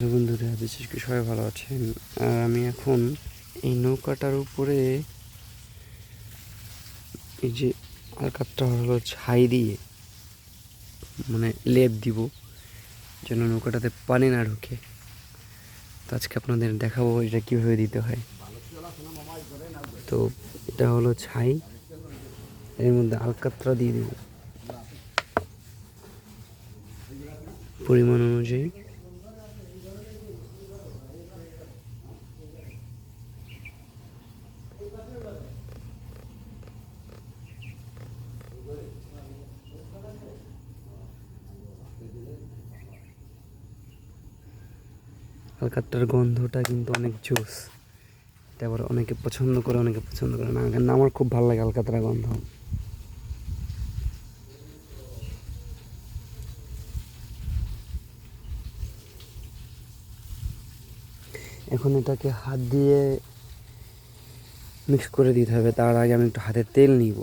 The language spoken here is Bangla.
বন্ধুরা বিশেষ করে সবাই ভালো আছেন? আর আমি এখন এই নৌকাটার উপরে এই যে আলকাতটা হলো ছাই দিয়ে মানে লেপ দিব, যেন নৌকাটাতে পানি না ঢুকে। তো আজকে আপনাদের দেখাবো এটা কীভাবে দিতে হয়। তো এটা হলো ছাই, এর মধ্যে আলকাতরা দিয়ে দেব। পরিমাণ অনুযায়ী। আলকাতটার গন্ধটা কিন্তু অনেক জোস এটা আবার অনেকে পছন্দ করে, অনেকে পছন্দ করে না। কিন্তু আমার খুব ভালো লাগে আলকাতরা গন্ধ। এখন এটাকে হাত দিয়ে মিক্স করে দিতে হবে। তার আগে আমি একটু হাতে তেল নিব।